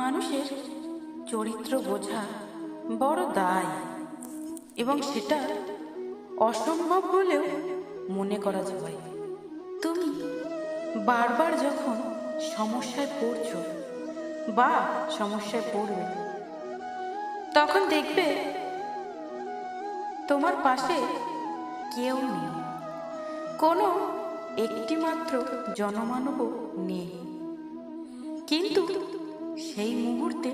মানুষের চরিত্র বোঝা বড় দায় এবং সেটা অসম্ভব বলেও মনে করা যায়। তুমি বারবার যখন সমস্যায় পড়ছো বা সমস্যায় পড়বে, তখন দেখবে তোমার পাশে কেউ নেই। কোনো একটিমাত্র জনমানবও নেই। কিন্তু সেই মুহূর্তে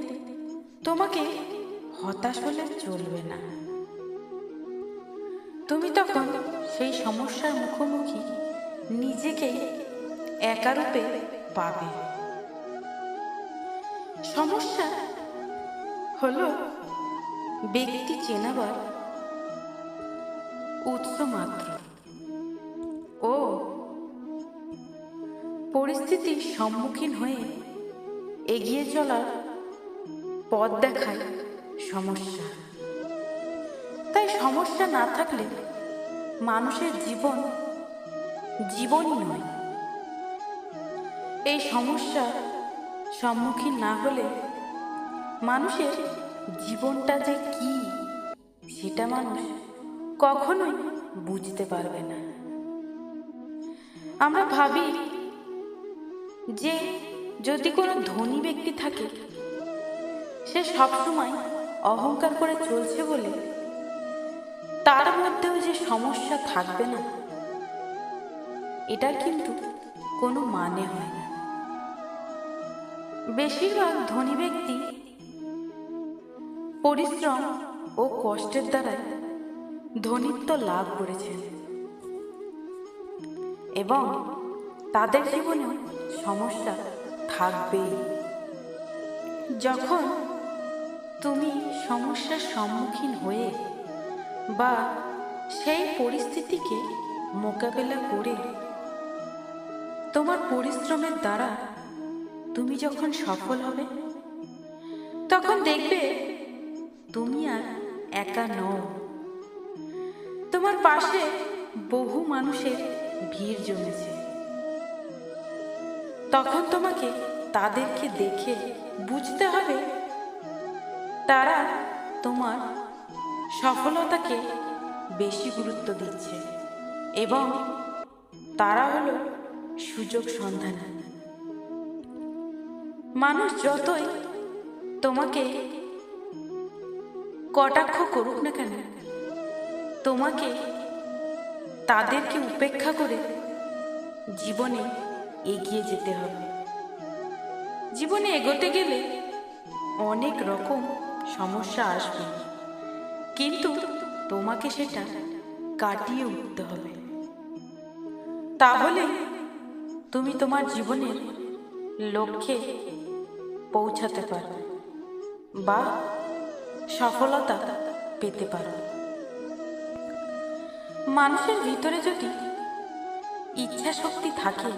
তোমাকে হতাশ হলে চলবে না। তুমি তখন সেই সমস্যার মুখোমুখি নিজেকে একারূপে পাবে। সমস্যা হলো ব্যক্তি চেনাবার উৎস মাত্র। ও, পরিস্থিতির সম্মুখীন হয়ে এগিয়ে চলার পথ দেখায় সমস্যা। তাই সমস্যা না থাকলে মানুষের জীবন জীবনই নয়। এই সমস্যা সম্মুখীন না হলে মানুষের জীবনটা যে কি, সেটা মানুষ কখনোই বুঝতে পারবে না। আমরা ভাবি যে যদি কোনো ধনী ব্যক্তি থাকে, সে সবসময় অহংকার করে চলছে বলে তার মধ্যেও যে সমস্যা থাকবে না এটা কিন্তু কোনো মানে হয় না। বেশিরভাগ ধনী ব্যক্তি পরিশ্রম ও কষ্টের দ্বারাই ধনিত্ব লাভ করেছেন এবং তাদের জীবনেও সমস্যা থাকবেই যখন তুমি সমস্যার সম্মুখীন হয়ে বা সেই পরিস্থিতিকে মোকাবেলা করে তোমার পরিশ্রমের দ্বারা তুমি যখন সফল হবে, তখন দেখবে তুমি আর একা নও। তোমার পাশে বহু মানুষের ভিড় জমেছে। তখন তোমাকে তাদেরকে দেখে বুঝতে হবে তারা তোমার সফলতাকে বেশি গুরুত্ব দিচ্ছে এবং তারা হলো সুযোগ সন্ধানী। মানুষ যতই তোমাকে কটাক্ষ করুক না কেন, তোমাকে তাদেরকে উপেক্ষা করে জীবনে এগিয়ে যেতে হবে। জীবনে এগোতে গেলে অনেক রকম সমস্যা আসবে, কিন্তু তোমাকে সেটা কাটিয়ে উঠতে হবে। তাহলে তুমি তোমার জীবনের লক্ষ্যে পৌঁছাতে পারো বা সফলতা পেতে পারো মানুষের ভিতরে যদি ইচ্ছা শক্তি থাকে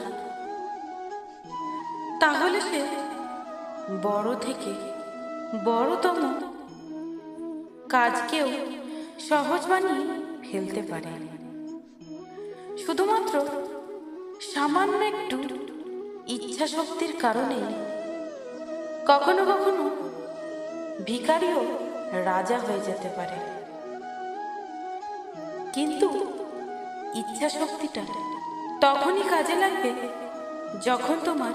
তাহলে সে বড় থেকে বড়তম কাজকেও সহজ বানিয়ে ফেলতে পারে। শুধুমাত্র সামান্য একটু ইচ্ছা শক্তির কারণে কখনো কখনো ভিকারিও রাজা হয়ে যেতে পারে। কিন্তু ইচ্ছা শক্তিটা তখনই কাজে লাগবে যখন তোমার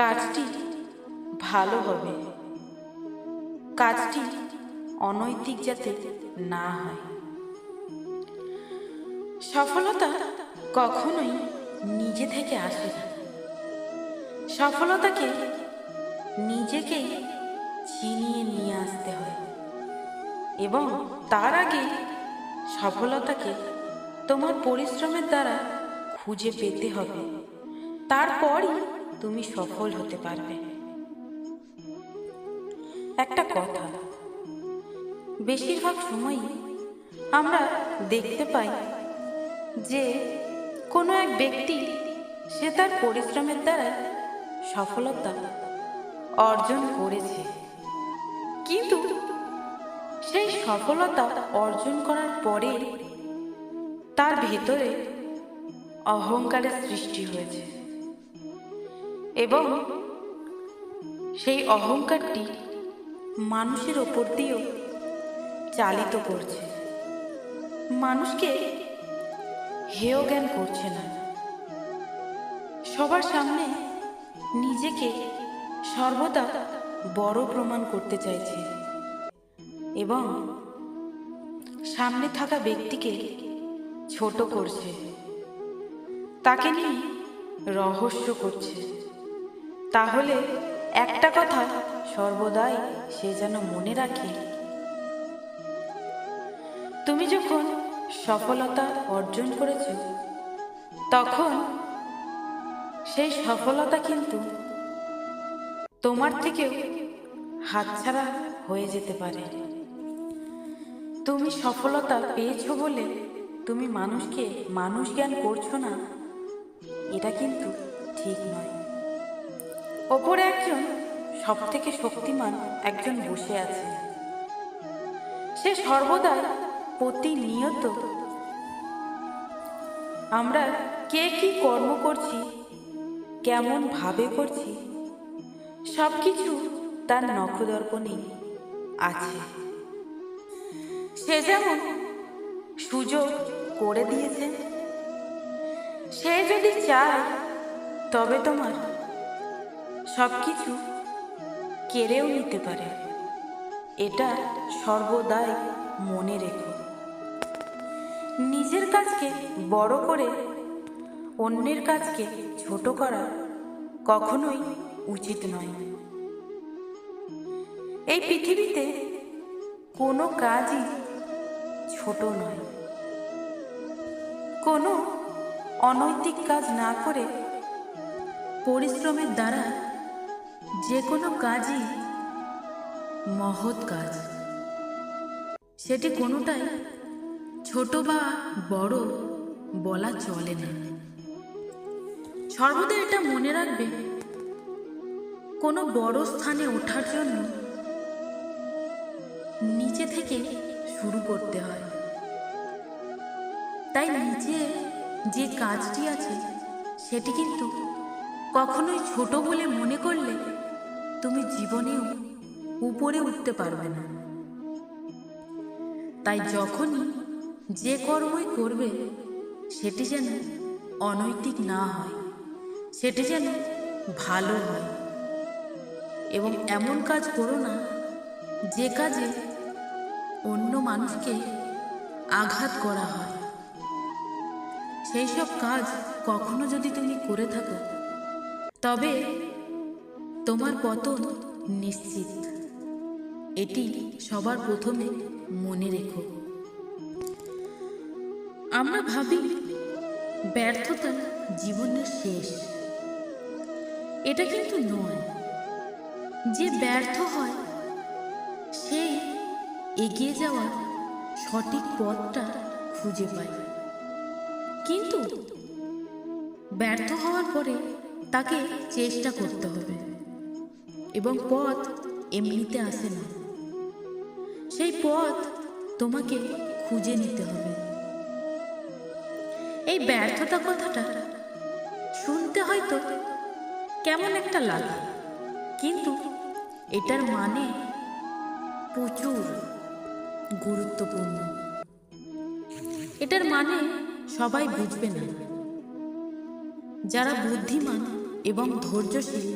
কাজটি ভালো হবে। কাজটি অনৈতিক যাতে না হয়। সফলতা কখনোই নিজে থেকে আসে না। সফলতাকে নিজেকেই ছিনিয়ে নিয়ে আসতে হয় এবং তার আগে সফলতাকে তোমার পরিশ্রমের দ্বারা খুঁজে পেতে হবে। তারপরই তুমি সফল হতে পারবে। একটা কথা, বেশিরভাগ সময়ই আমরা দেখতে পাই যে কোনো এক ব্যক্তি সে তার পরিশ্রমের দ্বারা সফলতা অর্জন করেছে। কিন্তু সেই সফলতা অর্জন করার পরে তার ভেতরে অহংকারের সৃষ্টি হয়েছে। এবং সেই অহংকারটি মানুষের ওপর দিয়েও চালিত করছে। মানুষকে হেয় জ্ঞান করছে না। সবার সামনে নিজেকে সর্বদা বড় প্রমাণ করতে চাইছে এবং সামনে থাকা ব্যক্তিকে ছোট করছে। তাকে নিয়ে রহস্য করছে। তাহলে একটা কথা সর্বদাই সে যেন মনে রাখে। তুমি যখন সফলতা অর্জন করেছ, তখন সেই সফলতা কিন্তু তোমার থেকেও হাতছাড়া হয়ে যেতে পারে। তুমি সফলতা পেয়েছ বলে তুমি মানুষকে মানুষ জ্ঞান করছ না, এটা কিন্তু ঠিক নয়। ওপরে একজন সব থেকে শক্তিমান একজন বসে আছে। সে সর্বদা প্রতিনিয়ত আমরা কে কি কর্ম করছি, কেমন ভাবে করছি সব কিছু তার নখদর্পণেই আছে। সে যেমন সুযোগ করে দিয়েছে, সে যদি চায় তবে তোমার সব কিছু কেড়েও নিতে পারে। এটা সর্বদাই মনে রেখো। নিজের কাজকে বড় করে অন্যের কাজকে ছোট করা কখনোই উচিত নয়। এই পৃথিবীতে কোনো কাজই ছোট নয়। কোনো অনৈতিক কাজ না করে পরিশ্রমের দ্বারা যে কোনো কাজই মহৎ কাজ। সেটি কোনোটাই ছোট বা বড় বলা চলে না। সর্বদা এটা মনে রাখবে, কোনো বড় স্থানে ওঠার জন্য নিচে থেকে শুরু করতে হয়। তাই নিচে যে কাজটি আছে, সেটি কিন্তু কখনোই ছোট বলে মনে করলে তুমি জীবনেও উপরে উঠতে পারবে না। তাই যখনই যে কর্মই করবে, সেটি যেন অনৈতিক না হয়, সেটি যেন ভালো হয়। এবং এমন কাজ করো না, যে কাজে অন্য মানুষকে আঘাত করা হয়। সেই সব কাজ কখনো যদি তুমি করে থাকো তবে তোমার পতন নিশ্চিত। এটি সবার প্রথমে মনে রেখো। আমরা ভাবি ব্যর্থতা জীবনের শেষ। এটা কিন্তু নয়। যে ব্যর্থ হয় সেই এগিয়ে যাওয়ার সঠিক পথটা খুঁজে পায়। কিন্তু ব্যর্থ হওয়ার পরে তাকে চেষ্টা করতে হবে। এবং পথ এমনিতে আসে না। সেই পথ তোমাকে খুঁজে নিতে হবে। এই ব্যর্থতা কথাটা শুনতে হয়তো কেমন একটা লাগে, কিন্তু এটার মানে প্রচুর গুরুত্বপূর্ণ। এটার মানে সবাই বুঝবে না। যারা বুদ্ধিমান এবং ধৈর্যশীল,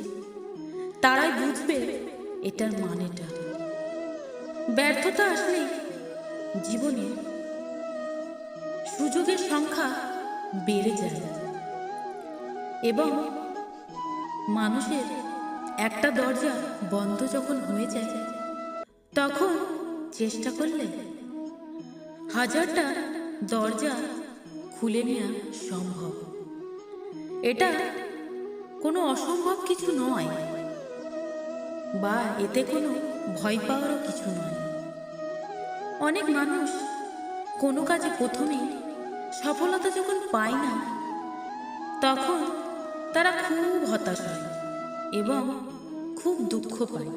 তারাই বুঝবে এটার মানেটা। ব্যর্থতা আসলে জীবনে সুযোগের সংখ্যা বেড়ে যায় এবং মানুষের একটা দরজা বন্ধ যখন হয়ে যায়, তখন চেষ্টা করলে হাজারটা দরজা খুলে নেওয়া সম্ভব। এটা কোনো অসম্ভব কিছু নয়। বা এতে কোনো ভয় পাওয়ারও কিছু নয়। অনেক মানুষ কোনো কাজে প্রথমেই সফলতা যখন পায় না, তখন তারা খুব হতাশ হয় এবং খুব দুঃখ পায়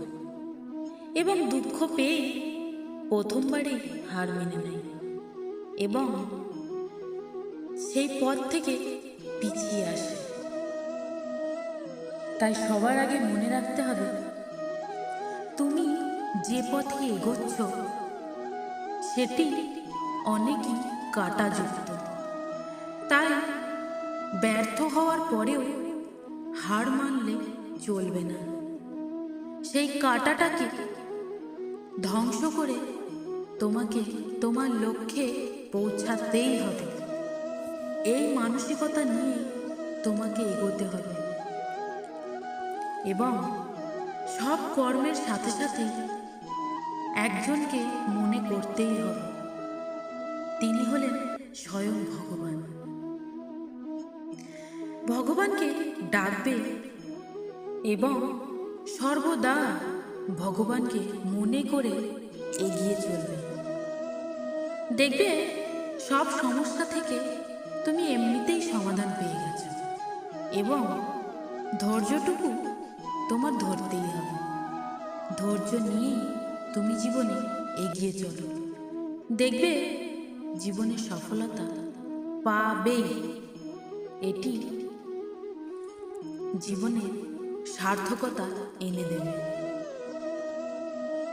এবং দুঃখ পেয়ে প্রথমবারই হার মেনে নেয় এবং সেই পথ থেকে পিছিয়ে আসে। তাই সবার আগে মনে রাখতে হবে, তুমি যে পথে এগোচ্ছ, সেটি অনেকই কাটাযুক্ত। তাই ব্যর্থ হওয়ার পরেও হার মানলে চলবে না। সেই কাটাটাকে ধ্বংস করে তোমাকে তোমার লক্ষ্যে পৌঁছাতেই হবে। এই মানসিকতা নিয়ে তোমাকে এগোতে হবে। এবং সব কর্মের সাথে সাথে একজনকে মনে করতেই হবে। তিনি হলেন স্বয়ং ভগবান। ভগবানকে ডাকবে এবং সর্বদা ভগবানকে মনে করে এগিয়ে চলবে। দেখবে সব সমস্যা থেকে তুমি এমনিতেই সমাধান পেয়ে গেছো এবং ধৈর্যটুকু তোমার ধরতেই হবে। ধৈর্য নিয়ে তুমি জীবনে এগিয়ে চলো। দেখবে জীবনে সফলতা পাবে। এটি জীবনের সার্থকতা এনে দেবে।